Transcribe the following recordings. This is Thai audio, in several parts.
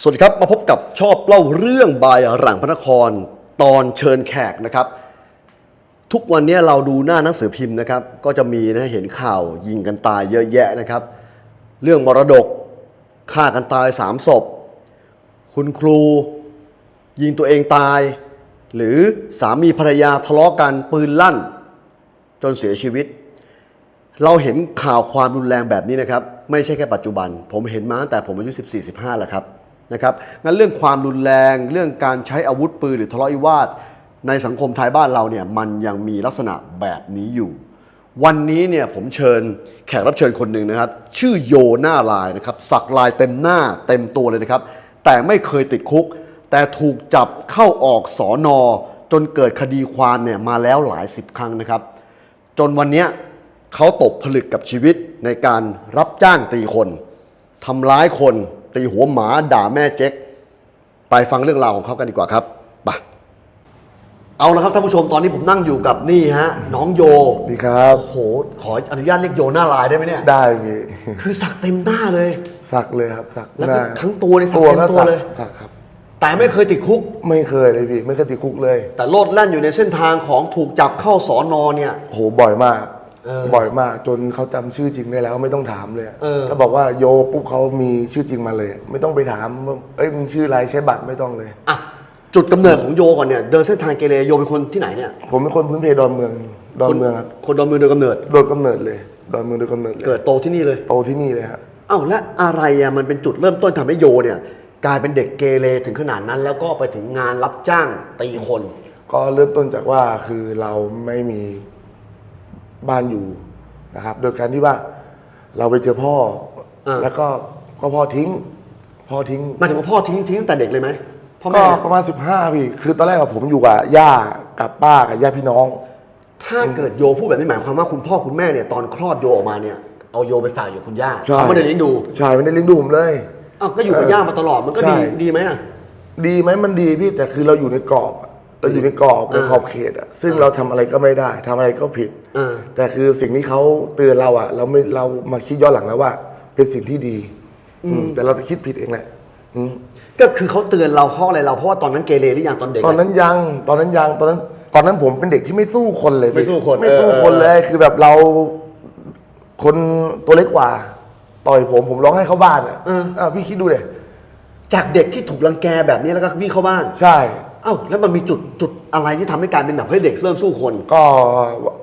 สวัสดีครับมาพบกับชอบเล่าเรื่องบายหลังพระนครตอนเชิญแขกนะครับ ทุกวันนี้เราดูหน้าหนังสือพิมพ์นะครับ ก็จะมีนะเห็นข่าวยิงกันตายเยอะแยะนะครับ เรื่องมรดกฆ่ากันตายสามศพ คุณครู ยิงตัวเองตาย หรือสามีภรรยาทะเลาะกันปืนลั่น จนเสียชีวิต เราเห็นข่าวความรุนแรงแบบนี้นะครับ ไม่ใช่แค่ปัจจุบัน ผมเห็นมาตั้งแต่ผมอายุ 14 15แล้วครับ นะครับงั้นเรื่องความรุนแรงเรื่องการใช้อาวุธปืนหรือทะเลาะวิวาท ในสังคมไทยบ้านเราเนี่ยมันยังมีลักษณะแบบนี้อยู่ วันนี้เนี่ยผมเชิญแขกรับเชิญคนหนึ่งนะครับ ชื่อโยหน้าลายนะครับสักลายเต็มหน้าเต็มตัวเลยนะครับ แต่ไม่เคยติดคุก แต่ถูกจับเข้าออกสอนอจนเกิดคดีความเนี่ยมาแล้วหลายสิบครั้งนะครับ จนวันนี้เขาตกผลึกกับชีวิตในการรับจ้างตีคนทำร้ายคน ตีหัวหมาด่าแม่เจ๊ก ไปฟังเรื่องราวของเขากันดีกว่าครับไปเอาละครับท่านผู้ชมตอนนี้ผมนั่งอยู่กับนี่ฮะ น้องโยดีครับโอ้โหขออนุญาตเรียกโยหน้าลายได้ไหมเนี่ย ได้พี่คือสักเต็มหน้าเลย สักเลยครับสักแล้วหก็น้าทั้งตัวในสักตัวเต็มก็ตัวสักเลย สักครับ แต่ไม่เคยติดคุก ไม่เคยเลยพี่ ไม่เคยติดคุกเลย แต่โลดแล่นอยู่ในเส้นทางของถูกจับเข้าสอนอเนี่ยโหบ่อยมาก เออ บ่อยมากจนเขาจำชื่อจริงได้แล้วไม่ต้องถามเลยเออ ถ้าบอกว่าโยปุ๊บเขามีชื่อจริงมาเลย ไม่ต้องไปถามว่าเอ้ยมึงชื่ออะไรใช้บัตรไม่ต้องเลย อะจุดกำเนิดของโยก่อนเนี่ยเดินเส้นทางเกเรโยเป็นคนที่ไหนเนี่ยผมเป็นคนพื้นเพดอนเมืองดอนเมืองครับคนดอนเมืองโดยกำเนิด โดยกำเนิดเลย ดอนเมืองโดยกำเนิดเลยเกิดโตที่นี่เลย โตที่นี่เลยครับเอ้าและอะไรอะมันเป็นจุดเริ่มต้นทำให้โยเนี่ย กลายเป็นเด็กเกเรถึงขนาดนั้น แล้วก็ไปถึงงานรับจ้างตีคน ก็เริ่มต้นจากว่าคือเราไม่มี บ้านอยู่นะครับ โดยการที่ว่าเราไปเจอพ่ออ่าแล้วก็ก็พ่อทิ้ง พ่อทิ้ง หมายถึงว่าพ่อทิ้งทิ้งตั้งแต่เด็กเลยไหมพ่อก็แม่ประมาณ 15พี่คือตอนแรกกับผมอยู่กับย่ากับป้ากับญาติพี่น้อง ถ้าเกิดโยพูดแบบนี้หมายความว่าคุณพ่อคุณแม่เนี่ยตอนคลอดโยออกมาเนี่ยเอาโยไปฝากอยู่คุณย่าใช่ เขาไม่ได้เลี้ยงดูใช่ไม่ได้เลี้ยงดูผมเลย อ้าวก็อยู่กับย่ามาตลอดมันก็ใช่ดีดีไหมอะดีไหมมันดีพี่แต่คือเราอยู่ในกรอบอะ เราอยู่ในกรอบในอ่าขอบเขตอะซึ่งเราทำอะไรก็ไม่ได้ทำอะไรก็ผิดอ่าแต่คือสิ่งที่เขาเตือนเราอะเราไม่เรามาคิดย้อนหลังแล้วว่า เป็นสิ่งที่ดีอืมแต่เราจะคิดผิดเองแหละอืมก็คือเขาเตือนเราเพราะอะไรเราเพราะว่าตอนนั้นเกเรหรือยังตอนเด็กตอนอะนั้นยังตอนนั้นยังตอนนั้น ตอนนั้นผมเป็นเด็กที่ไม่สู้คนเลยไม่สู้คนไม่สู้เออคนเลยคือแบบเรา คนตัวเล็กกว่า ต่อยผมผมร้องให้เข้าบ้านอะอะพี่คิดดูเลยจากเด็กที่ถูกรังแกแบบนี้แล้วก็วิ่งเข้าบ้าน ใช่ เอ้าแล้วมันมีจุดจุดอะไรที่ทำให้การเป็นแบบให้เด็กเริ่มสู้คน ก็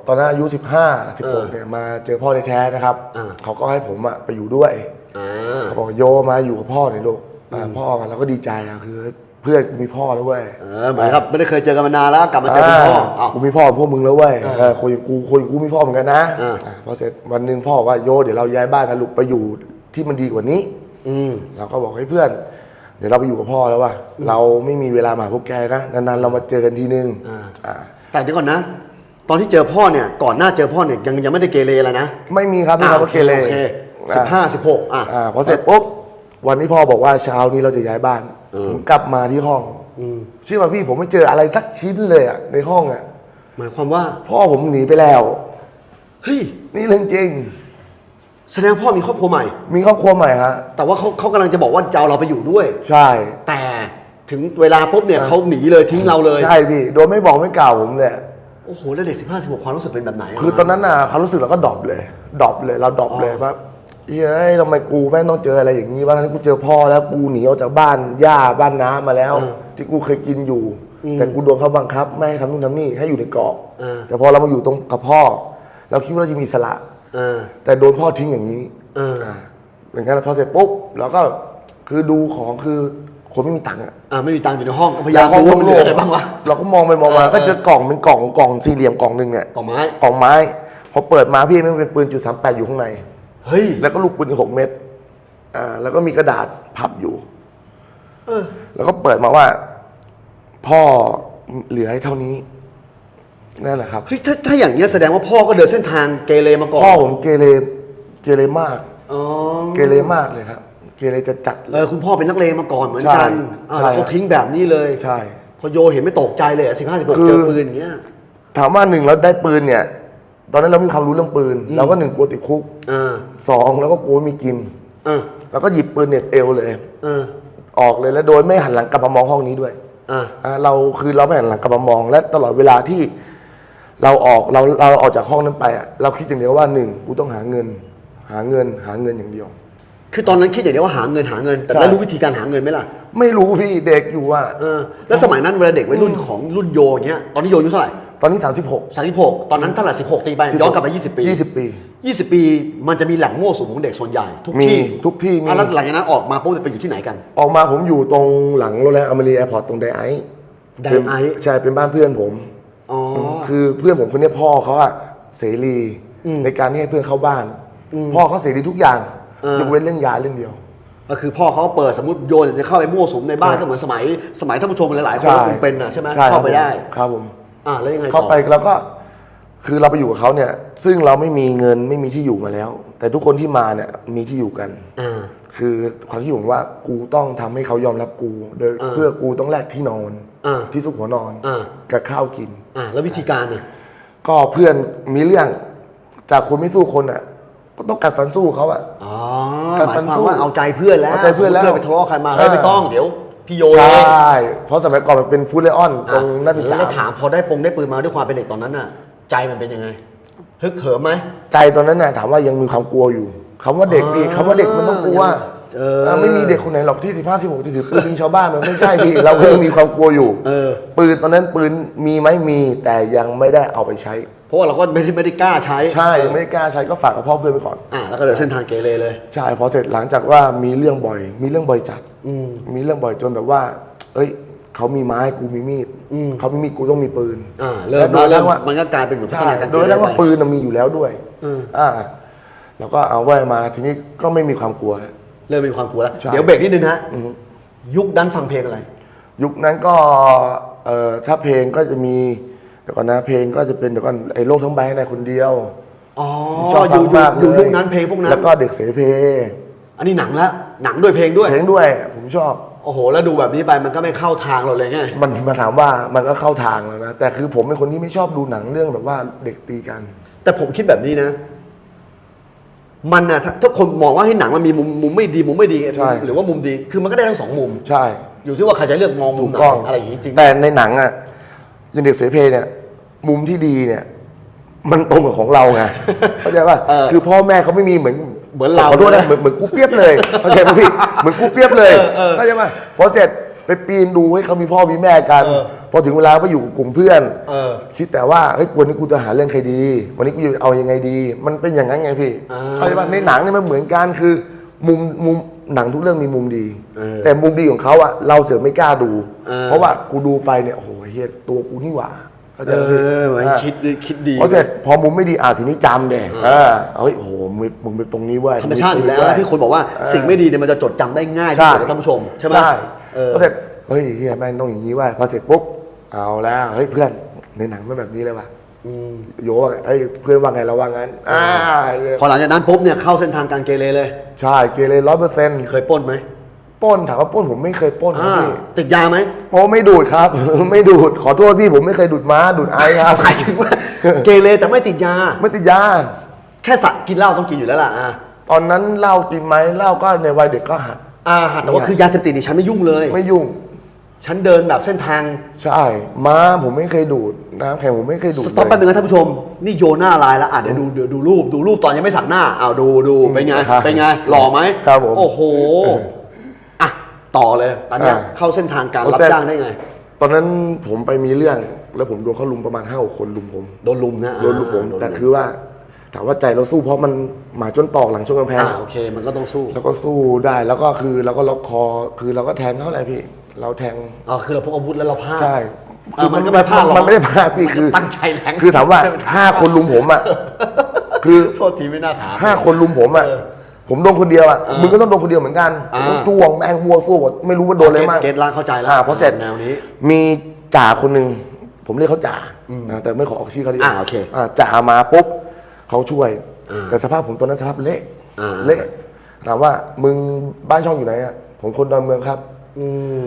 ตอนนั้นอายุ 15เออ16เนี่ยมาเจอพ่อแท้ๆนะครับ อ่า เขาก็ให้ผมอะไปอยู่ด้วย อ่า เขาบอกโยมาอยู่กับพ่อหน่อยลูกอ่าพ่อมาเราก็ดีใจอะคือเพื่อนกูมีพ่อแล้วเว้ยเออเหมือนครับไม่ได้เคยเจอกันมานานแล้วกลับมาเจอคุณพ่อเอ้า กูมีพ่อเหมือนพวกมึงแล้วเว้ยเออคนอย่างกูคนอย่างกูมีพ่อเหมือนกันนะอ่า อะพอเสร็จวันหนึ่งพ่อบอกว่าโยเดี๋ยวเราย้ายบ้านกันลูกไปอยู่ที่มันดีกว่านี้ อืม เราก็บอกให้เพื่อน เดี๋ยวเราไปอยู่กับพ่อแล้วว่ะเราไม่มีเวลามาหาพวกแกนะนานๆเรามาเจอกันทีนึงอ่า อ่า แต่เดี๋ยวก่อนนะ ตอนที่เจอพ่อเนี่ย ก่อนหน้าเจอพ่อเนี่ยยังยังไม่ได้เกเรแล้วนะไม่มีครับไม่มีคำว่าเกเรโอเคสิบห้าสิบหกอะ อ่าพอเสร็จปุ๊บวันนี้พ่อบอกว่าเช้านี้เราจะย้ายบ้านเออ ผมกลับมาที่ห้องอืมเชื่อป่ะพี่ผมไม่เจออะไรสักชิ้นเลยอะในห้องอะหมายความว่า พ่อผมหนีไปแล้ว เฮ้ย นี่เรื่องจริง แสดงพ่อมีครอบครัวใหม่ มีครอบครัวใหม่ฮะ แต่ว่าเขาเขากำลังจะบอกว่าจะเอาเราไปอยู่ด้วย ใช่ แต่ถึงเวลาปุ๊บเนี่ยเขาหนีเลยทิ้งเราเลยใช่พี่ โดยไม่บอกไม่กล่าวผมเลยโอ้โหแล้วเด็กสิบห้าสิบหกความรู้สึกเป็นแบบไหนะคือตอนนั้นน่ะความรู้สึกเราก็ดรอปเลยดรอปเลยเราดรอปเลยว่าเฮ้ยทำไมกูแม่งต้องเจออะไรอย่างนี้วะทั้งที่กูเจอพ่อแล้วกูหนีออกจากบ้านย่าบ้านน้ามาแล้ว ที่กูเคยกินอยู่ แต่กูโดนเขาบังคับ ไม่ให้ทำนู่นทำนี่ให้อยู่ในกรอบอ่าแต่พอเรามาอยู่ตรงกับพ่อ เราคิดว่าเราจะมีอิสละอ่า แต่โดนพ่อทิ้งอย่างนี้เออาอย่างนั้นพอเสร็จปุ๊บเราก็คือดูของคือคนไม่มีตังค์อะอ่าไม่มีตังค์อยู่ในห้องก็พยายามห้องดูว่ามันเหลืออะไรโล่บ้างวะเราก็มองไปมองมาเออก็เจอกล่องเป็นกล่องกล่องสี่เหลี่ยมกล่องหนึ่งเนี่ยกล่องไม้กล่องไม้ พอเปิดมาพี่มันเป็นปืนจุดสามแปดอยู่ข้างในเฮ้ยแล้วก็ลูกปืนอีกหกเม็ดอ่าแล้วก็มีกระดาษพับอยู่เออแล้วก็เปิดมาว่า พ่อเหลือให้เท่านี้ นั่นแหละครับ เฮ้ยถ้าถ้าอย่างเงี้ยแสดงว่าพ่อก็เดินเส้นทางเกเรมาก่อนพ่อผมเกเรเกเรมาก อ๋อเกเรมากเลยครับ เกเรจะจัดเลเอยอคุณพ่อเป็นนักเลงมาก่อนเหมือนกันใช่อ่าใช่แล้วเขาทิ้งแบบนี้เลยใช่ พอโยเห็นไม่ตกใจเลยสิบห้าสิบหกคือ เจอปืนอย่างเงี้ย ถามว่าหนึ่งเราได้ปืนเนี่ย ตอนนั้นเรามีความรู้เรื่องปืนเราก็หนึ่งกลัวติดคุกอ่าสองแล้วก็กลัวไม่มีกิน อ่าแล้วก็หยิบปืนเหน็บเอวเลยเออออกเลยแล้วโดยไม่หันหลังกลับมามองห้องนี้ด้วยอ่า อ่าเราคือเราไม่หันหลังกลับมามองและตลอดเวลาที่ เราออกเราเราออกจากห้องนั้นไปอะเราคิดอย่างเดียวว่าหนึ่งกูต้องหาเงิน หาเงินหาเงินอย่างเดียว คือตอนนั้นคิดอย่างเดียวว่าหาเงินหาเงิน แต่ใช่ แล้วรู้วิธีการหาเงินไหมล่ะไม่รู้พี่เด็กอยู่ว่าเออแล้วสมัยนั้นเวลาเด็กวัยรุ่นของรุ่นโยอย่างเงี้ยตอนนี้โยอายุเท่าไหร่ตอนนี้ 36 สามสิบหกตอนนั้นเท่าไหร่สิบหกตีไปย้อนกลับไปยี่สิบปี20 ปี ยี่สิบปี มันจะมีแหล่งมั่วสุมของเด็กส่วนใหญ่ทุกมีที่ทุกที่มี อะแล้วหลังจากนั้นออกมาปุ๊บจะไปอยู่ที่ไหนกัน ออกมาผมอยู่ตรงหลังโรงแรมอเมรีแอร์พอร์ตตรงไดไอซ์ไดไอซ์ ใช่เป็นบ้านเพื่อนผม อ๋อ คือเพื่อนผมคนเนี้ยพ่อเขาอะเสรีในการที่ให้เพื่อนเข้าบ้านพ่อเขาเสรีทุกอย่างเออ ยกเว้นเรื่องยาเรื่องเดียว ก็คือพ่อเขาเปิดสมมติโยนจะเข้าไปมั่วสุมในบ้านใช่ก็เหมือนสมัยสมัยท่านผู้ชมหลายๆคนก็คงเป็นนะใช่ไหมใช่เข้าไปได้ ครับผม อ่าแล้วยังไงต่อ เข้าไปแล้วก็คือเราไปอยู่กับเขาเนี่ย ซึ่งเราไม่มีเงินไม่มีที่อยู่มาแล้ว แต่ทุกคนที่มาเนี่ยมีที่อยู่กัน อ่า คือความที่ผมว่ากูต้องทำให้เขายอมรับกูโดยอ่าเพื่อกูต้องแลกที่นอนอ่า ที่ซุกหัวนอนอ่ากับข้าวกินอ่าแล้ววิธีการเนี่ยก็เพื่อนมีเรื่องจากคนไม่สู้คนอะ ก็ต้องกัดฟันสู้เขาอะอ๋อการหมายฟันความสู้ว่าเอาใจเพื่อนแล้วเอาใจเพื่อนแล้วสมมุติไปทะเลาะใครมาเฮ้ยอ่าไม่ต้องเดี๋ยวพี่โยใชเอง่เพราะสมัยก่อนมันเป็นฟูดเลออนตรงหน้าปีแล้สาวก็ถามพอได้ปงได้ปืนมาด้วยความเป็นเด็กตอนนั้นน่ะ ใจมันเป็นยังไงฮึกเหิมไหมใจตอนนั้นน่ะถามว่ายังมีความกลัวอยู่คำว่าเด็กพี่อ่าคำว่าเด็กมันต้องกลัว เอออ่าไม่มีเด็กคนไหนหรอกที่สิบห้าสิบหกที่ถือปืนยิงชาวบ้านมันไม่ใช่พี่ เราก็ยังมีความกลัวอยู่เออ ปืนตอนนั้นปืนมีไหมมีแต่ยังไม่ได้เอาไปใช้ เพราะว่าเราก็ไม่ได้ไม่ได้กล้าใช้ใช่ยังไม่ได้กล้าใช้ก็ฝากกับพ่อเพื่อนไปก่อน อ่าแล้วก็เดินเส้นทางเกเรเลย ใช่พอเสร็จหลังจากว่ามีเรื่องบ่อย มีเรื่องบ่อยจัดอืมมีเรื่องบ่อยจนแบบว่า เอ้ย เขามีไม้กูมีมีดอืมเขามีมีดกูต้องมีปืนอ่าเริ่มและโดยเริ่แล้วมว่ามันก็กลายเป็นเหมือนพัฒใช่นาการโดยแล้วว่าเกเรไป ปืนน่ะมีอยู่แล้วด้วยอืมอ่า แล้วก็เอาไว้มาทีนี้ก็ไม่มีความกลัวแล้ว เริ่มมีความกลัวแล้ว ใช่ เดี๋ยวเบรกนิดนึงฮะยุคนั้นฟังเพลงอะไร ยุคนั้นก็เอ่อถ้าเพลงก็จะมีเดี๋ยวก่อนนะเพลงก็จะเป็นเดี๋ยวก่อนไอ้โลกทั้งใบในคนเดียวอ๋อที่ชอบอฟัยู่งอยู่มากอยู่เลยุคนั้นเพลงพวกนั้น แล้วก็เด็กเสเพอันนี้หนังละหนังด้วยเพลงด้วย เพลงด้วย ผมชอบ โอ้โห แล้วดูแบบนี้ไปมันก็ไม่เข้าทางเราเลยไง มันมาถามว่ามันก็เข้าทางแล้วนะ แต่คือผมเป็นคนที่ไม่ชอบดูหนังเรื่องแบบว่าเด็กตีกัน แต่ผมคิดแบบนี้นะ มันนะถ้าถ้าคนมองว่าให้หนังมันมีมุมมุมไม่ดีมุมไม่ดีใช่ หรือว่ามุมดีคือมันก็ได้ทั้งสองมุม ใช่ อยู่ที่ว่าใครจะเลือกมองมุถูมกไหนต้องอะไรอย่างนี้จริงแต่ในหนังอะอยังเด็กเสเพเนี่ย มุมที่ดีเนี่ย มันตรงกับของเราไงเข้าใจป่ะเออคือพ่อแม่เขาไม่มีเหมือนเหมือนเราขอโทษนะเหมือนเหมือนกูเปียบเลยเข้าใจป่ะพี่เหมือนกูเปียบเลยเออเออเข้าใจป่ะพอเสร็จ ไปปีนดูให้เขามีพ่อมีแม่กัน เออ พอถึงเวลาไปอยู่กับกลุ่มเพื่อน เออ คิดแต่ว่าเฮ้ยวันนี้กูจะหาเรื่องใครดี วันนี้กูจะเอายังไงดี มันเป็นอย่างนั้นไงพี่อ่าเข้าใจป่ะในหนังเนี่ยมันเหมือนกันคือ มุมมุมหนังทุกเรื่องมีมุมดี เออแต่มุมดีของเขาอะเราเสือกไม่กล้าดู เออ เพราะว่ากูดูไปเนี่ยโอ้โหเฮียตัวกูนี่หว่าเข้าใจเอไหมพี่อเหมือนอ่า คิดดีคิดดี พอเสร็จพอมุมไม่ดีอะทีนี้จำเด็เออเฮ้ยโอ้โหมึงมึงเป็นตรงนี้เว้ยธรรมชาติอยู่แล้วมึงนะที่คนบอกว่าเออสิ่งไม่ดีเนี่ยมันจะจดจำได้ง่ายที่ใช่สุดนะท่านผู้ชมใช่ไหมใช่ เออพอเสร็จเฮ้ยเฮียแม่งต้องอย่างนี้เว้ยพอเสร็จปุ๊บเอาแล้วเฮ้ยเพื่อนในหนังมันแบบนี้เลยว่ะอืมโยว่าไงเอ้ยเพื่อนว่าไงเราว่างั้นอ่าพอหลังจากนั้นปุ๊บเนี่ยเข้าเส้นทางการเกเรเลย ใช่เกเรร้อยเปอร์เซ็นต์เคยปล้นไหมปล้นถามว่าปล้นผมไม่เคยปล้นนะอ่าพี่ติดยาไหมโอ้ไม่ดูดครับ ไม่ดูดขอโทษพี่ผมไม่เคยดูดม้าดูดไอครับหมายถึงว่าเกเรแต่ไม่ติดยา ไม่ติดยา แค่สัตว์กินเหล้าต้องกินอยู่แล้วล่ะอ่าตอนนั้นเหล้ากินไหมเหล้าก็ในวัยเด็กก็หัด อ่าแต่ว่าคือยาเสพติดนี่ฉันไม่ยุ่งเลย ไม่ยุ่ง ฉันเดินแบบเส้นทางใช่ม้าผมไม่เคยดูดน้ำแข็งผมไม่เคยดูดสต็อปแป๊บนึเลยงนะท่านผู้ชม นี่โยนหน้าลายแล้วอะเดี๋ยวดูเดี๋ยวดูรูปดูรูปตอนยังไม่สักหน้าอ้าวดูดูเป็นไงครับเป็นไงหล่อไหมครับผม โอ้โหอะต่อเลยตอนเนี้ยอ่า เข้าเส้นทางการโอ้รับแต่จ้างได้ไง ตอนนั้นผมไปมีเรื่องแล้วผมโดนเขาลุมประมาณห้าคนลุมผม โดนลุมนะโดนลุมผมาแต่คือว่า ถามว่าใจเราสู้เพราะมันหมาจนตอกหลังช่วงกำแพงอ่าโอเค มันก็ต้องสู้แล้วก็สู้ได้แล้วก็คือเราก็ล็อกคอคือเราก็แทงเขาอะไรพี่เราแทงอ๋อคือเราพกอาวุธแล้วเราพลาด ใช่อ่ามันก็ไม่พลาดหรอกมันไม่ได้พลาดพี่คือตั้งใจแทงคือถามว่าห้าคนลุมผมอะคือโทษทีไม่น่าถามห้าคนลุมผมอะเออผมโดนคนเดียวอะเออมึงก็ต้องโดนคนเดียวเหมือนกันอ่าผมจ้วงแม่งมัวสู้หมดไม่รู้ว่าโดนอะไรมากเกตล่างเข้าใจแล้วอ่าพอเสร็จแนวนี้ มีจ่าคนหนึ่งผมเรียกเขาจ่านะแต่ไม่ขอออกชื่อเขาดีกว่อ่าโอเคอ่าจ่ามาปุ๊บ เขาช่วย อ่าแต่สภาพผมตอนนั้นสภาพเละอ่า เละถามว่ามึงบ้านช่องอยู่ไหนอะผมคนดอนเมืองครับ อืม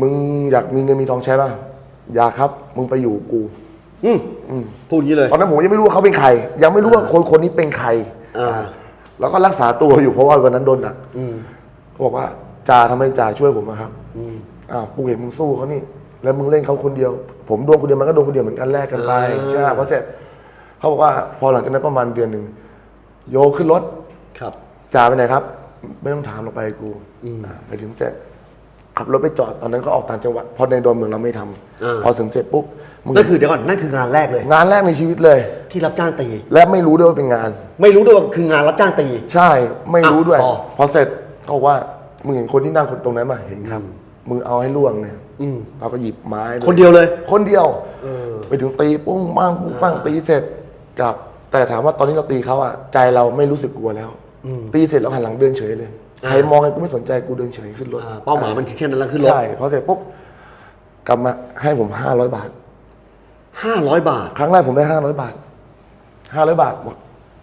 มึงอยากมีเงินมีทองใช้ป่ะอยากครับ มึงไปอยู่กู อืมพูดอย่างนี้เลย ตอนนั้นผมยังไม่รู้ว่าเขาเป็นใคร ยังไม่รู้ว่าคนคนนี้เป็นใครอ่าแล้วก็รักษาตัวอยู่เพราะว่าวันนั้นโดนหนักอืมเขาบอกว่าจ่าทำไมจ่าช่วยผมอะครับอ้าวกูเห็นมึงสู้เขานี่ แล้วมึงเล่นเขาคนเดียว ผมโดนคนเดียวมันก็โดนคนเดียวเหมือนกันแลกกันไปอ่า ใช่เพราะเสร็จ เขาบอกว่าพอหลังจากนั้นประมาณเดือนหนึ่งโยขึ้นรถครับ จ่าไปไหนครับ ไม่ต้องถามเราไปกูอ่าไปถึงเสร็จขับรถไปจอดตอนนั้นก็ออกต่างจังหวัดเพราะในโดนเมืองเราไม่ทำอ่า พอถึงเสร็จปุ๊บมึงนั่นคือเดี๋ยวก่อนนั่นคืองานแรกเลย งานแรกในชีวิตเลย ที่รับจ้างตี และไม่รู้ด้วยว่าเป็นงาน ไม่รู้ด้วยว่าคืองานรับจ้างตี ใช่ไม่รู้ด้วย อะพอพอเสร็จเขาบอกว่ามึงเห็นคนที่นั่งตรงนั้นมาเห็นครับมึงเอาให้ล่วงเนี่ยอืมเราก็หยิบไม้ไปคนเดียวเลย คนเดียว เออ ไปถึงตีปุ้งปังปุ้งปังตีเสร็จ กลับแต่ถามว่าตอนนี้เราตีเขาอะใจเราไม่รู้สึกกลัวแล้วตีเสร็จแล้วหันหลังเดินเฉยเลย อ่า ใครมองไงกูไม่สนใจกูเดินเฉยขึ้นรถ อ่าเป้าหมายมันคือแค่นั้นแล้วขึ้นรถใช่พอเสร็จปุ๊บกลับมาให้ผมห้าร้อยบาท ห้าร้อยบาท ครั้งแรกผมได้ห้าร้อยบาทห้าร้อยบาทบอก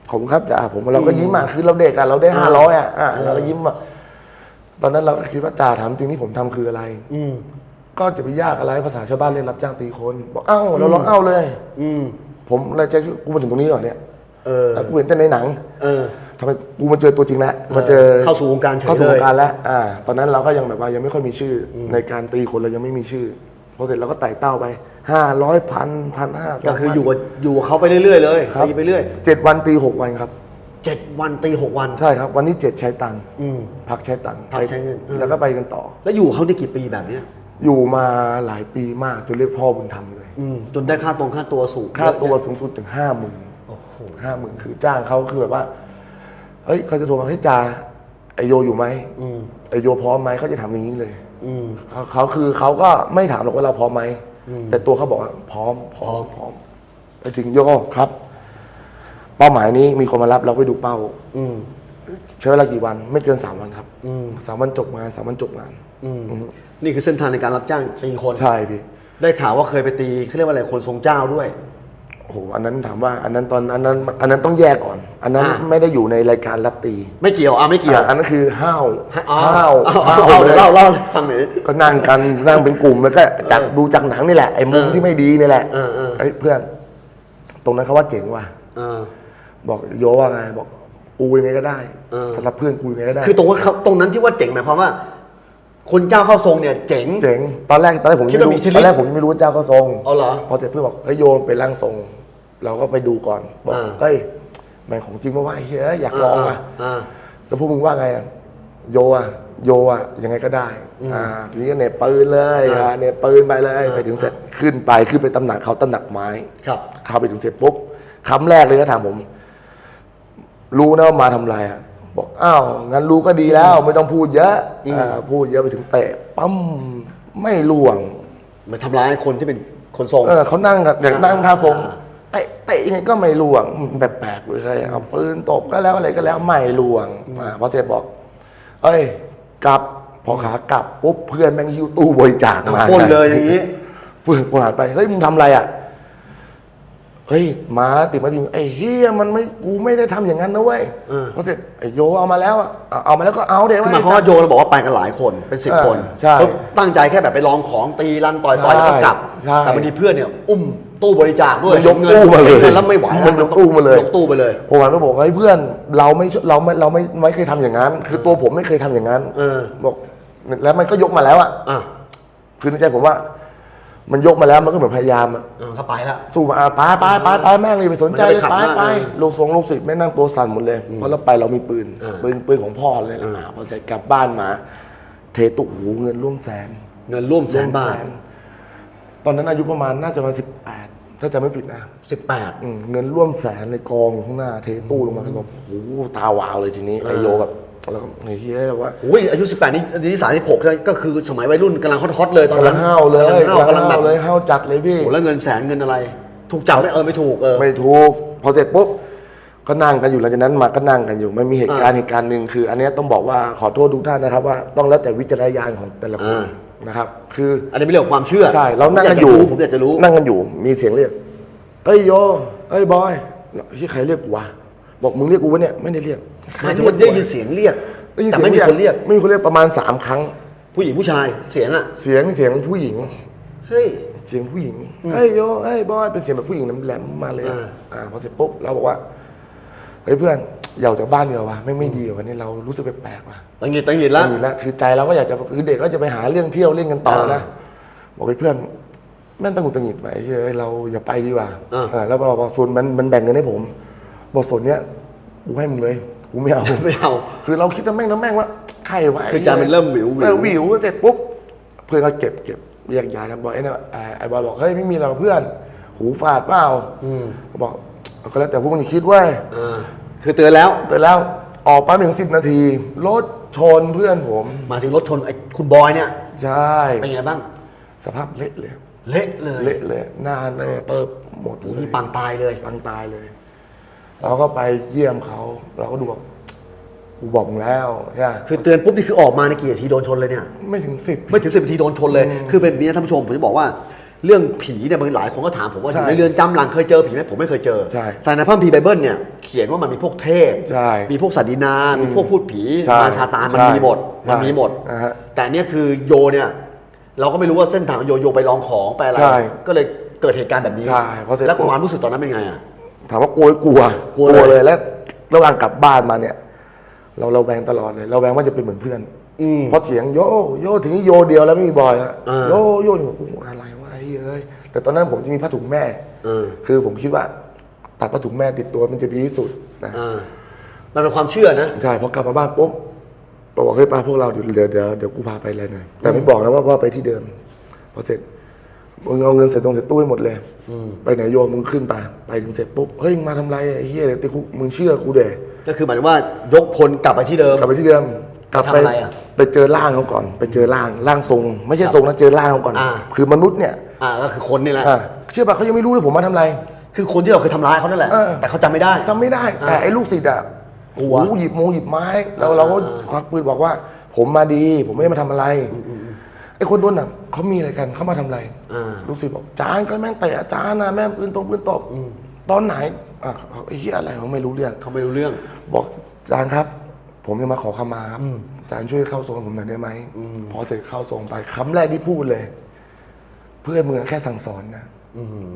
ขอบคุณครับจ่าผมเราก็ยิ้มอะคือเราเด็กอะเราได้ห้าร้อยอะอะเราก็ยิ้มอะตอนนั้นเราก็คิดว่าจ่าถามจริงที่ผมทำคืออะไร อืม ก็จะไปยากอะไรภาษาชาวบ้านเรียกรับจ้างตีคน บอกเอ้าเราลองเอ้าเลย อืม ผมอะไรจะกูมาถึงตรงนี้หรอเนี่ยเออแต่กูเห็นแต่ในหนังเออ ทำไมกูมาเจอตัวจริงแล้วมาเจอเข้าสู่วงการเฉยเข้าสู่เลวยงการแล้วอ่า ตอนนั้นเราก็ยังแบบว่ายังไม่ค่อยมีชื่ออในการตีคนเรายังไม่มีชื่อพอเสร็จเราก็ไต่เต้าไปห้าร้อยพันพันห้าก็คืออยู่กับอยู่กับเขาไปเรื่อยๆเลยครับตีไปเรื่อยเจ็ดวันตีหกวันครับ เจ็ดวันตีหกวัน ใช่ครับ วันที่เจ็ดใช้ตังค์อืม พักใช้ตังค์พักใช้เงิน ไปแล้วก็ไปกันต่อ แล้วอยู่กับเขาได้กี่ปีแบบเนี้ย อยู่มาหลายปีมากจนเรียกพ่อบุญธรรมเลย อืมจนได้ค่าตรงค่าตัวสูงค่าตัวสูงสุดถึงห้าหมื่นโอ้โหห้าหมื่นคือจ้างเขาคือแบบว่า เฮ้ยเขาจะโทรมาให้ยจ่าไอโยอยู่ไหมอืมไอโยพร้อมไหมเขาจะถามอย่างนี้เลยอืม เขาเขาคือเขาก็ไม่ถามหรอกว่าเราพร้อมไหมแต่ตัวเขาบอกว่าพร้อมพร้อมพร้อมไปถึงโยครับ เป้าหมายนี้มีคนมารับเราไปดูเป้า อืม ใช้เวลากี่วันไม่เกินสามวันครับอืมสามวันจบงานสามวันจบงานอืม นี่คือเส้นทางในการรับจ้างตีคน ใช่พี่ได้ข่าวว่าเคยไปตีเขาเรียกว่าอะไรคนทรงเจ้าด้วย โอ้โหอันนั้นถามว่า อันนั้นตอนอันนั้นอันนั้นต้องแยกก่อน อันนั้นอะไม่ได้อยู่ในรายการรับตีไม่เกี่ยวอะไม่เกี่ยวอะอันนั้นคือห้าวอ๋อห้าวเอาห้าวเอาเลเดี๋ยยวเล่าเล่าให้ฟังหน่อยก็นั่งกันนั่งเป็นกลุ่มแล้วก็จากดูจากหนังนี่แหละไอ้มุมเออที่ไม่ดีนี่แหละเออเออ เฮ้ยเพื่อน ตรงนั้นเขาว่าเจ๋งว่ะ อ่าบอกโยว่าไงบอก กูยังไงก็ได้เออ สำหรับเพื่อนกูยังไงก็ได้คือตรงว่าเขาตรงนั้นที่ว่าเจ๋งหมายความว่า คนเจ้าเข้าทรงเนี่ยเจ๋ง เจ๋งตอนแรกตอนแรกผมคิดไม่ว่ารู้มีอิทธิฤทธิ์ ตอนแรกผมไม่รู้ว่าเจ้าเขาทรง เอาเหรอ พอเสร็จเพื่อนบอกเฮ้ยโยนเป็นร่างทรง เราก็ไปดูก่อนบอกอ่า เฮ้ยแม่งของจริงมาว่าไอ้เฮ้ยอยากลองอะ อ่า แล้วพวกมึงว่าไงอะโยอะโยอะยังไงก็ได้ อ่าทีนี้ก็เหน็บปืนเลยอ่า อ่าเหน็บปืนไปเลยไปถึงเสร็จขึ้นไปขึ้นไปตำหนักเขาตำหนักไม้ครับ เข้าไปถึงเสร็จปุ๊บคำแรกเลยก็ถามผม รู้นะว่ามาทำอะไรอะบอกอ้าวงั้นรู้ก็ดีแล้ว ไม่ต้องพูดเยอะอ่าพูดเยอะไปถึงเตะปั๊มไม่ล่วงมาทำร้ายคนที่เป็นคนทรง เออเขานั่งกันอย่างนั่งท่าทรงอ่าเตะเตะยังไงก็ไม่ล่วงแปลกๆเลยเอาปืนตบก็แล้วอะไรก็แล้วไม่ล่วงอ่าพอเสร็จบอก เอ้ย กลับพอขากลับปุ๊บเพื่อนแม่งหิ้วตู้บริจาคมาพ่นเลยอย่างนี้เพื่อนผมหันไปเฮ้ยมึงทำอะไรอะ เฮ้ยหมาติดมาติดไอ้เฮียมันไม่กูไม่ได้ทำอย่างนั้นนะเว้ยเออ พอเสร็จไอ้โยเอามาแล้วอะเอาเอามาแล้วก็เอาเดี๋ยวคือหมายความว่าโยนเราบอกว่าไปกันหลายคนเป็นสิบเออคนใช่ปุ๊บตั้งใจแค่แบบไปลองของตีรันต่อยต่อยแล้วก็กลับ ใช่แต่บางทีเพื่อนเนี่ย อุ้มตู้บริจาคด้วยมันยกงินตู้มาเลยงินแล้วไม่ไหวมันยกตู้มาเลย ยกตู้ไปเลย ผมหันไปบอกเฮ้ยเพื่อนเราไม่เราไม่เราไม่ไม่เคยทำอย่างนั้น คือตัวผมไม่เคยทำอย่างนั้นเออ บอกแล้วมันก็ยกมาแล้วอะอะ คือในใจผมว่า มันยกมาแล้วมันก็เหมือนพยายามอะเออเข้าไปละ สู้มาอะไปไปไปไปแม่งเลยไปสนใจเลยมันจะไปไปขับไปหน้าลงทรงลงสิบแม่งนั่งตัวสั่นหมดเลยเพราะเราไปเรามีปืน อ่า ปืนปืนของพ่อเลยอะพอเสร็จกลับบ้านมา เทตุหูเงินร่วมแสน เงินร่วมแสนบาทตอนนั้นอายุประมาณน่าจะมาสิบแปดถ้าจำไม่ผิดนะสิบแปด อืมเงินร่วมแสนในกองอยู่ข้างหน้า เทตู้ลงมาเป็นแบบโอ้โหตาวาวเลยทีนี้ไอโยแบบ แล้วก็เฮียว่าโอ้ยอายุสิบแปดนี่อันนี้สามสิบหกก็คือสมัยวัยรุ่นกำลังฮอตๆเลยตอนกำลันั้งนห้าวเลยกำลังห้าวกำลังกำลังห้าวเลยห้าวจัดเลยพี่ โอ้แล้วเงินแสนเงินอะไร ถูกจับไหมเออไม่ถูกเออ ไม่ถูกพอเสร็จปุ๊บก็นั่งกันอยู่หลังจากนั้นมาก็นั่งกันอยู่มันมีเหตุการณ์เหตุการณ์หนึ่งคือ อันเนี้ยต้องบอกว่าขอโทษทุกท่านนะครับ ว่าต้องแล้วแต่วิจารณญาณของแต่ละคนอ่า นะครับ คืออันนี้เป็นเรื่องของความเชื่อใช่เรานั่งกันอยู่ผมอยากจะรู้นั่งกันอยู่ มีเสียงเรียกเอ้ยโยเอ้ยบอยที่ใครเรียกกูวะบอกมึงเรียกกูวะเนี่ยไม่ได้เรียก หมายถึงว่าได้ยินเสียงเรียกได้ยินแต่เสียงไม่มีคนเรียก ไม่มีคนเรียกประมาณสามครั้ง ผู้หญิงผู้ชายเสียงอะเสียงเสียงผู้หญิง เฮ้ย เสียงผู้หญิงเฮ้ยโยเฮ้ยบอยเป็นเสียงแบบผู้หญิงน้ำแหลมมาเลยอ่า อ่าพอเสร็จปุ๊บเราบอกว่าเฮ้ยเพื่อนอย่าออกจากบ้านเดียววะไม่ไม่ดีกว่านี้เรารู้สึกแปลกๆว่ะ ตังหงิดตังหงิดแล้วนี่นะคือใจเราก็อยากจะคือเด็กก็จะไปหาเรื่องเที่ยวเล่นกันต่อนะบอกไปเพื่อน แม่งตั้งหุดตังหงิดไปเฮ้ยเราอย่าไปดีกว่าอ่า เออแล้วบอกบอกส่วนมันมันแบ่งเงินให้ผม บอกส่วนเนี้ยกูให้มึงเลย กูไม่เอา ไม่เอา คือเราคิดว่าแม่งนะแม่งว่าใครวะคือใจมันเริ่มหวิวหวิวเออหวิวเสร็จปุ๊บเพื่อนก็เก็บเก็บแยกย้ายกันบอกไอ้เนี่ยไอ้ไอ้บอยบอกเฮ้ยไม่มีเราเพื่อน หูฝาดเปล่าบอกเอาก็แล้วแต่พวกมึงคิดเว้ยอ่าคือเตือนแล้วแต่แล้วออกไปถึงสิบนาทีรถชนเพื่อนผม มาถึงรถชนไอ้คุณบอยเนี่ย ใช่เป็นไงบ้าง สภาพเละเลย เละเลย เละเลยหน้าเนอเปิบหมดเลนี่ยปางตายเลยปังตายเลย เราก็ไปเยี่ยมเขาเราก็ดูแบบกูบอกมึงแล้วใช่ไหมคือเตือนปุ๊บนี่คือออกมาในกี่นาทีโดนชนเลยเนี่ย ไม่ถึงสิบ ไม่ถึงสิบนาทีโดนชนเลย คือเป็นแบบนี้นะท่านผู้ชมผมจะบอกว่าเรื่องผีเนี่ยบางหลายคนก็ถามผมว่าใช่อยู่ในเรือนจำหลังเคยเจอผีไหมผมไม่เคยเจอ ใช่แต่ในพระคัมภีร์ไบเบิลเนี่ยเขียนว่ามันมีพวกเทพ ใช่มีพวกสัตว์ดินา มีพวกพูดผีใช่มารซาตานมันใช่มีหมด ใช่มันมีหมด อ่าฮะแต่เนี่ยคือโยเนี่ยเราก็ไม่รู้ว่าเส้นทางของโยโยไปลองของไปอะไร ใช่ก็เลยเกิดเหตุการณ์แบบนี้ ใช่เพราะเสร็จแล้วความรู้สึกตอนนั้นเป็นไงอะ ถามว่ากลัวกลัวกลัวเลยเลยแล้วระหว่างกลับบ้านมาเนี่ย เราเราแวงตลอดเลยเราแวงว่าจะเป็นเหมือนเพื่อนอืมเพราะเสียงโยโยถึงนี้โยเดียวแล้วไม่มีบอยแล้วอ่าโยโยนี่ผมอู้อะไรวะไอ้เอ้ยแต่ตอนนั้นผมจะมีผ้าถุงแม่เออคือผมคิดว่าตัดผ้าถุงแม่ติดตัวมันจะดีที่สุดนะอ่ามันเป็นความเชื่อนะใช่พอกลับมาบ้านปุ๊บเราบอกเฮ้ยป้าพวกเราเดี๋ยวเดี๋ยวเดี๋ยวเดี๋ยวกูพาไปอะไรหน่อยแต่ไม่บอกนะว่าว่าไปที่เดิมพอเสร็จ มึงเอาเงินเสร็จตรงเสร็จตู้ให้หมดเลยไปไหนโยมมึงขึ้นไป ไปถึงเสร็จปุ๊บ เฮ้ยมึงมาทำไรไอ้เฮียเดี๋ยวติดคุกมึงเชื่อกูเดก็คือหมายถึงว่ายกพลกลับไปที่เดิม กลับไปที่เดิม กลับไปไปทำอะไรอะไปเจอร่างเขาก่อน ไปเจอร่างร่างทรง ไม่ใช่ทรงนะเจอร่างเขาก่อน อ่า คือมนุษย์เนี่ยอ่าก็คือคนนี่แหละ อ่าเชื่อป่ะเขายังไม่รู้เลยผมมาทำอะไร คือคนที่เราเคยทำร้ายเขานั่นแหละ เออ แต่เขาจำไม่ได้ จำไม่ได้ แต่ไอ้ลูกศิษย์อะกลัวโอ้โหหยิบโมงหยิบไม้แล้วเราก็ควักปืนบอกว่า ผมมาดี ผมไม่ได้มาทำอะไร ไอ้คนโดนอะเขามีอะไรกันเขามาทำอะไรอ่า ลูกศิษย์บอกจานก็แม่งเตะอาจารย์นะแม่งปืนตรงปืนตบตอนไหนอะไอ้เหี้ยอะไรเขาไม่รู้เรื่อง เขาไม่รู้เรื่อง บอกอาจารย์ครับ ผมจะมาขอขมาครับอาจารย์ช่วยเข้าทรงผมหน่อยได้ไหมพอเสร็จเข้าทรงไปคำแรกที่พูดเลย เพื่อนมึงแค่สั่งสอนนะ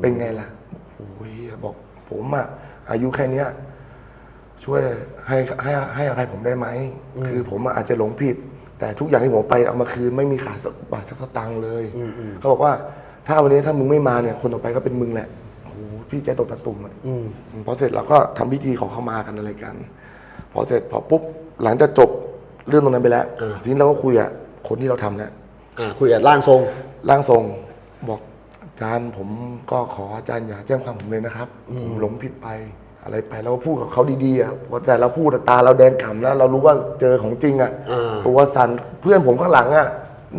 เป็นไงล่ะโอ้ยบอกผมอะอายุแค่เนี้ย ช่วยให้ให้ให้อภัยผมได้ไหม คือผมอะอาจจะหลงผิด แต่ทุกอย่างที่ผมไปเอามาคืนไม่มีขาดสักบาทสักสตางค์เลยเขาบอกว่าถ้าวันนี้ถ้ามึงไม่มาเนี่ยคนต่อไปก็เป็นมึงแหละโอ้โหพี่ใจตกตะตุ่มอะพอเสร็จเราก็ทำพิธีขอเข้ามากันอะไรกัน พอเสร็จพอปุ๊บหลังจากจบเรื่องตรงนั้นไปแล้วอ่าทีนี้เราก็คุยอะคนที่เราทำเนี่ยอ่าคุยกับร่างทรงร่างทรงบอกอาจารย์ผมก็ขออาจารย์อย่าแจ้งความผมเลยนะครับผมหลงผิดไป อะไรไปเราก็พูดกับเขาดีๆอะพอแต่เราพูดอะตาเราแดงกล่ำแล้ว เรารู้ว่าเจอของจริงอะอ่าตัวสั่นเพื่อนผมข้างหลังอะ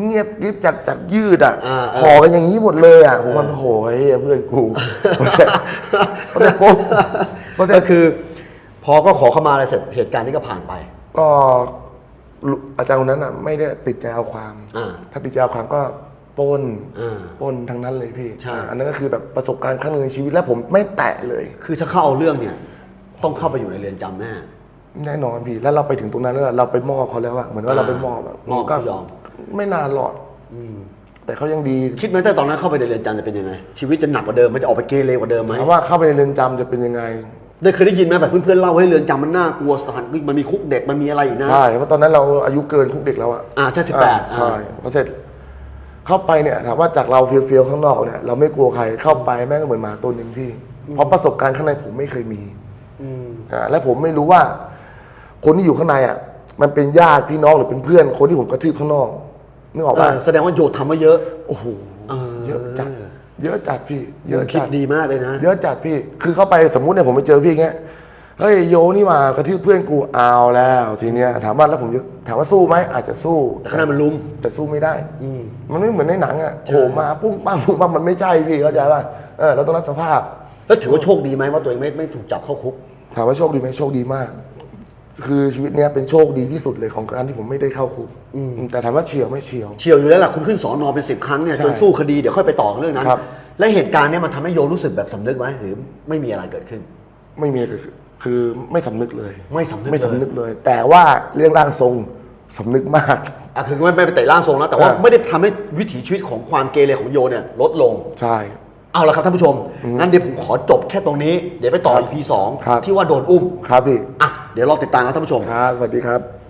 เงียบกริบจากจากยืดอะอ่าห่อกันอย่างนี้หมดเลยอะผมมันโหยเพื่อนกูพอเสร็จพอเสร็จปุ๊บพอเสร็ก็จคือ พอก็ขอเข้ามาอะไรเสร็จเหตุการณ์นี้ก็ผ่านไป ก็อาจารย์คนนั้นอะไม่ได้ติดใจเอาความ อ่า ถ้าติดใจเอาความก็ ปล้นอ่าปล้นทั้งนั้นเลยพี่ใช่ อ่าอันนั้นก็คือแบบประสบการณ์ครั้งหนึ่งในชีวิตและผมไม่แตะเลย คือถ้าเข้าเอาเรื่องเนี่ย ต้องเข้าไปอยู่ในเรือนจำแน่ แน่นอนพี่ แล้วเราไปถึงตรงนั้นแล้วเราไปมอบเขาแล้วอะเหมือนว่าเราไปมอบอะมอบก็เขายอม ไม่นานหรอกแต่เขายังดีคิดไหมแต่ตอนนั้นเข้าไปในเรือนจำจะเป็นยังไง ชีวิตจะหนักกว่าเดิมไหมจะออกไปเกเรกว่าเดิมไหมถามว่าเข้าไปในเรือนจำจะเป็นยังไง ได้เคยได้ยินไหมแบบเพื่อนๆเล่าให้เรือนจำมันน่ากลัวสถานมันมีคุกเด็กมันมีอะไรอีกนะ ใช่เพราะตอนนั้นเราอายุเกินคุกเด็กแล้วอะอ่าใช่18อ่า ใช่พอเสร็จ เข้าไปเนี่ยถามว่าจากเราเฟียวๆข้างนอกเนี่ยเราไม่กลัวใครเข้าไปแม่งก็เหมือนหมาตัวหนึ่งพี่ เพราะประสบการณ์ข้างในผมไม่เคยมีอ่าและผมไม่รู้ว่า คนที่อยู่ข้างในอะมันเป็นญาติพี่น้องหรือเป็นเพื่อน คนที่ผมกระทืบข้างนอกนึกออกเอป่ะอแสดงว่าโยทำมาเยอะ โอ้โหเออ เยอะจัดเยอะจัดพี่ เยอะคิดจัด ดีมากเลยนะ เยอะจัดพี่ คือเข้าไปสมมุติเนี่ยผมไปเจอพี่เงี้ย เฮ้ยโยนี่มากระทืบเพื่อนกูเอาแล้ว ทีเนี้ยถามว่าแล้วผมจะถามว่าสู้ไหมอาจจะสู้แต่ข้างในมันลุม แต่สู้ไม่ได้มันไม่เหมือนในหนังอะโผล่มาปุ้งปั้งปุ้งปั้งมันไม่ใช่พี่เข้าใจป่ะเออเราต้องรับสภาพ แล้วถือว่าโชคดีไหมว่าตัวเองไม่ไม่ถูกจับเข้าคุก ถามว่าโชคดีไหมโชคดีมาก คือชีวิตเนี้ยเป็นโชคดีที่สุดเลยของการที่ผมไม่ได้เข้าคุกแต่ถามว่าเฉียวไม่เฉียว เฉียวอยู่แล้วล่ะคุณขึ้นสอนอเป็นสิบครั้งเนี่ยใช่จนสู้คดีเดี๋ยวค่อยไปต่อเรื่องนั้น ครับ และเหตุการณ์เนี้มันทำให้โยรู้สึกแบบสำนึกไหมหรือไม่มีอะไรเกิดขึ้น ไม่มีเลย คือไม่สำนึกเลย ไม่สำนึกไม่เลยสำนึกเลย แต่ว่าเรื่องร่างทรงสำนึกมาก อะคือไม่ไม่ไปเตะล่างทรงแล้วแต่ว่าอ่าไม่ได้ทำให้วิถีชีวิตของความเกเรของโยเนี่ยลดลง ใช่ เอาละครับท่านผู้ชม งั้นเดี๋ยวผมขอจบแค่ตรงนี้ เดี๋ยวไปต่อ EP สองครับ ที่ว่าโดนอุ้ม ครับพี่ อะ เดี๋ยวรอติดตามครับท่านผู้ชม ครับสวัสดีครับ